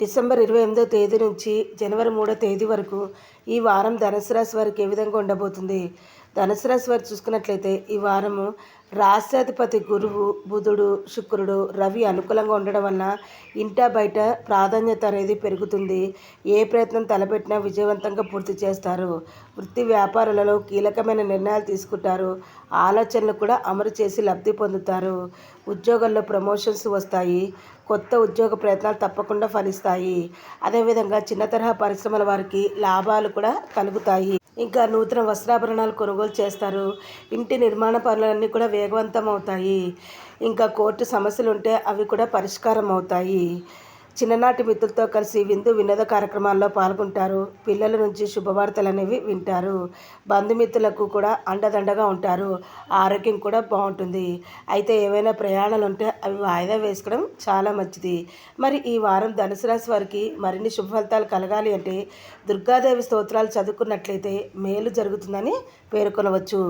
December ఇరవై ఎనిమిదో తేదీ నుంచి జనవరి మూడో తేదీ వరకు ఈ వారం ధనుసు రాశి వారికి ఏ విధంగా ఉండబోతుంది? ధనుసు రాశి వారు చూసుకున్నట్లయితే ఈ వారము రాష్ట్రాధిపతి గురువు బుధుడు శుక్రుడు రవి అనుకూలంగా ఉండడం వలన ఇంటా బయట ప్రాధాన్యత అనేది పెరుగుతుంది. ఏ ప్రయత్నం తలపెట్టినా విజయవంతంగా పూర్తి చేస్తారు. వృత్తి వ్యాపారాలలో కీలకమైన నిర్ణయాలు తీసుకుంటారు. ఆలోచనలు కూడా అమలు చేసి లబ్ధి పొందుతారు. ఉద్యోగాల్లో ప్రమోషన్స్ వస్తాయి. కొత్త ఉద్యోగ ప్రయత్నాలు తప్పకుండా ఫలిస్తాయి. అదేవిధంగా చిన్న తరహా పరిశ్రమల వారికి లాభాలు కూడా కలుగుతాయి. ఇంకా నూతన వస్త్రాభరణాలు కొనుగోలు చేస్తారు. ఇంటి నిర్మాణ పనులన్నీ కూడా వేగవంతం అవుతాయి. ఇంకా కోర్టు సమస్యలు ఉంటే అవి కూడా పరిష్కారం అవుతాయి చిన్ననాటి మిత్రులతో కలిసి విందు వినోద కార్యక్రమాల్లో పాల్గొంటారు. పిల్లల నుంచి శుభవార్తలు అనేవి వింటారు. బంధుమిత్రులకు కూడా అండదండగా ఉంటారు. ఆరోగ్యం కూడా బాగుంటుంది. అయితే ఏవైనా ప్రయాణాలు ఉంటే అవి వాయిదా వేసుకోవడం చాలా మంచిది. మరి ఈ వారం ధనుసు రాశి వారికి మరిన్ని శుభ ఫలితాలు కలగాలి అంటే దుర్గాదేవి స్తోత్రాలు చదువుకున్నట్లయితే మేలు జరుగుతుందని పేర్కొనవచ్చు.